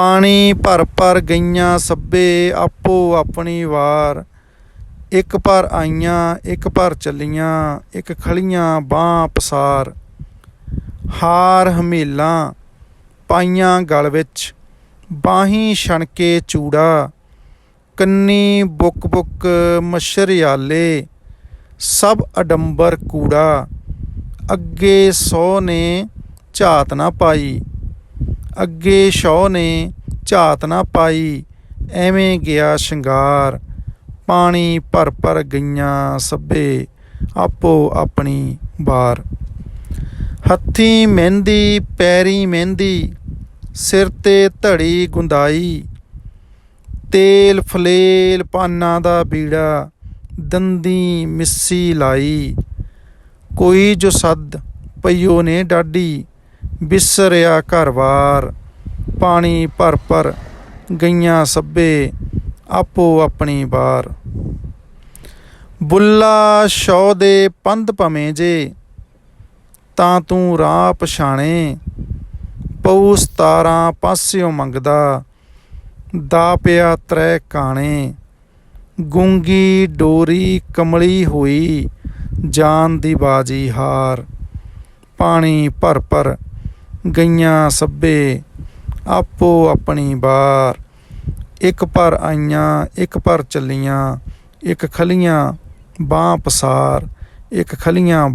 ਪਾਣੀ ਭਰ ਭਰ ਗਈਆਂ ਸੱਬੇ ਆਪੋ ਆਪਣੀ ਵਾਰ। ਇੱਕ ਪਰ ਆਈਆਂ, ਇੱਕ ਪਰ ਚੱਲੀਆਂ, ਇੱਕ ਖਲੀਆਂ ਬਾਹ ਪਸਾਰ। ਹਾਰ ਹਮੇਲਾਂ ਪਾਈਆਂ ਗਲ ਵਿੱਚ, ਬਾਹੀਂ ਛਣਕੇ ਚੂੜਾ। ਕੰਨੀ ਬੁੱਕ ਬੁੱਕ ਮਸ਼ਰਿਆਲੇ ਸਭ ਅਡੰਬਰ ਕੂੜਾ। ਅੱਗੇ ਸੌ ਨੇ ਝਾਤ ਨਾ ਪਾਈ। ਅੱਗੇ ਸ਼ੌ ਨੇ ਝਾਤ ਨਾ ਪਾਈ, ਐਵੇਂ ਗਿਆ ਸ਼ਿੰਗਾਰ। ਪਾਣੀ ਭਰ ਭਰ ਗਈਆਂ ਸੱਬੇ ਆਪੋ ਆਪਣੀ ਬਾਰ ਹੱਥੀ ਮਹਿੰਦੀ, ਪੈਰੀ ਮਹਿੰਦੀ, ਸਿਰ ਤੇ ਧੜੀ ਗੁੰਦਾਈ। ਤੇਲ ਫਲੇਲ ਪਾਨਾਂ ਦਾ ਬੀੜਾ, ਦੰਦੀ ਮਿੱਸੀ ਲਾਈ। ਕੋਈ ਜੋ ਸੱਦ ਪਈਓ ਨੇ ਡਾਡੀ ਬਿਸਰਿਆ ਘਰਵਾਰ ਪਾਣੀ ਭਰ ਭਰ ਗਈਆਂ ਸੱਬੇ ਆਪੋ ਆਪਣੀ ਬਾਰ। ਬੁੱਲਾ ਸ਼ੌ ਦੇ ਪੰਧ ਭਵੇਂ ਜੇ, ਤਾਂ ਤੂੰ ਰਾਹ ਪਛਾਣੇ ਪਉ ਸਤਾਰਾਂ ਪਾਸਿਓਂ ਮੰਗਦਾ, ਦਾ ਪਿਆ ਤ੍ਰੈ ਕਾਣੇ। ਗੁੰਗੀ ਡੋਰੀ ਕਮਲੀ ਹੋਈ, ਜਾਨ ਦੀ ਬਾਜੀ ਹਾਰ, ਪਾਣੀ ਭਰ ਭਰ ਗਈਆਂ ਸੱਬੇ, ਆਪੋ ਆਪਣੀ ਬਾਰ। ਇੱਕ ਪਰ ਆਈਆਂ, ਇੱਕ ਪਰ ਚੱਲੀਆਂ, ਇੱਕ ਖਲੀਆਂ, ਬਾਹ ਪਸਾਰ, ਇੱਕ ਖਲੀਆਂ